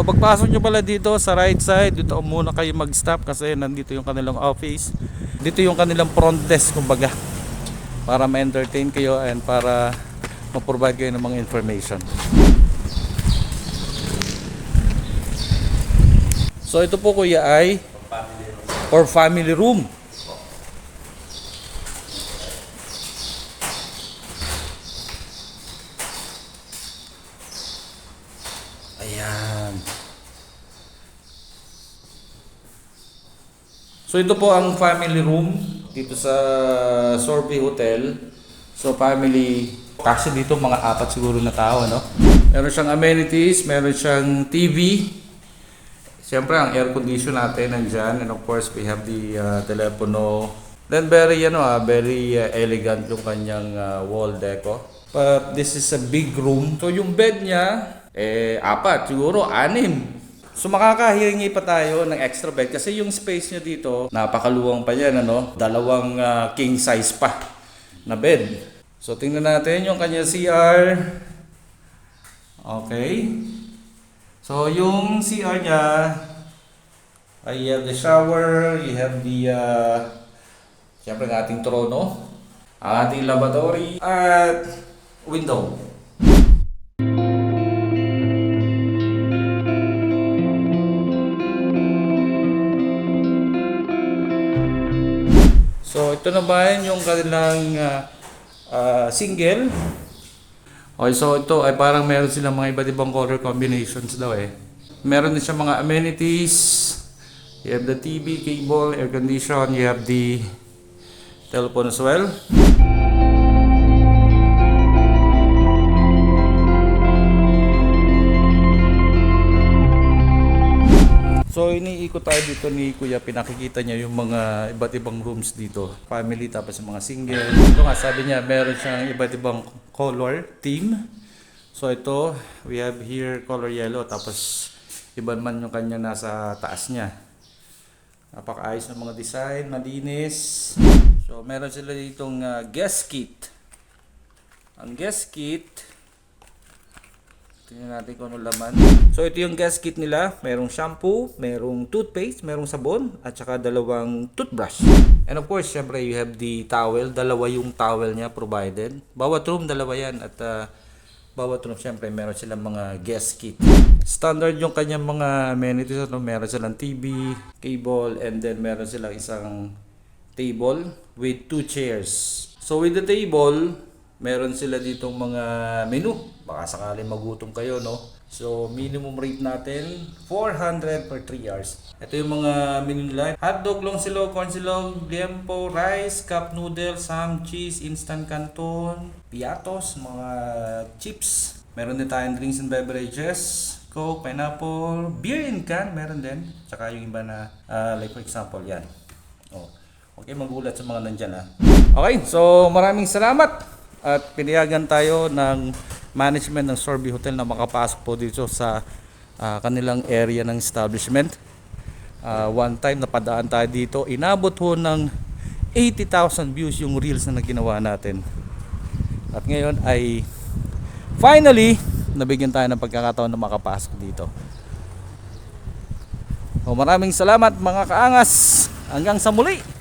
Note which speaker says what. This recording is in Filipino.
Speaker 1: So pagpasok nyo pala dito sa right side, dito muna kayo mag-stop kasi nandito yung kanilang office. Dito yung kanilang front desk kumbaga. Para ma-entertain kayo and para ma-provide kayo ng mga information. So ito po kuya ay for family room. Ayan. So ito po ang family room dito sa Sorbet Hotel. So family, kasi dito mga apat siguro na tao, no? Meron siyang amenities, meron siyang TV. Siyempre ang air condition natin nandyan and of course we have the uh, telepono. Then very ano ah, very uh, elegant yung kanyang uh, wall deco. But this is a big room. So yung bed niya eh apat, siguro anim. So makakahiringi pa tayo ng extra bed kasi yung space niya dito, napakaluwang pa yan ano, dalawang ah, king size pa na bed. So tingnan natin yung kanya CR. Okay. So yung CR niya, ay you have the shower, you have the uh, Siyempre ang ating trono, ating lavatory, at window. So ito naman yung kanilang ah, ah, single. Okay, so ito ay parang meron silang mga iba't ibang color combinations daw eh. Meron din siya mga amenities. You have the TV, cable, air condition, you have the telephone as well. So iniikot tayo dito ni Kuya, pinakikita niya yung mga iba't ibang rooms dito. Family tapos yung mga single. Ito nga sabi niya meron siyang iba't ibang color theme. So ito, we have here color yellow tapos iba man yung kanya nasa taas niya. Napakaayos ng mga design, malinis. So meron sila ditong uh, guest kit. Ang guest kit, tingnan natin kung ano laman. So ito yung guest kit nila. Merong shampoo, merong toothpaste, merong sabon, at saka dalawang toothbrush. And of course, syempre you have the towel. Dalawa yung towel niya provided. Bawat room, dalawa yan. At uh, bawat room, syempre meron silang mga guest kit. Standard yung kanyang mga amenities. Ano? Meron silang TV, cable, and then meron silang isang table with two chairs. So with the table, meron sila ditong mga menu. Baka sakali magutom kayo, no? So minimum rate natin 400 per 3 hours. Ito yung mga menu nila. Hotdog, long silog, corn silog, liempo, rice, cup noodles, ham, cheese, instant canton, piatos, mga chips. Meron din tayong drinks and beverages. Coke, pineapple, beer in can, meron din. Tsaka yung iba na, ah, like for example, yan. Oh. Okay, magulat sa mga nandyan ha. Okay, so maraming salamat at pinayagan tayo ng management ng Sorbet Hotel na makapasok po dito sa ah, kanilang area ng establishment. Ah, one time napadaan tayo dito, inabot ho ng 80,000 views yung reels na ginawa natin. At ngayon ay finally nabigyan tayo ng pagkakataon na makapasok dito. O maraming salamat mga kaangas. Hanggang sa muli.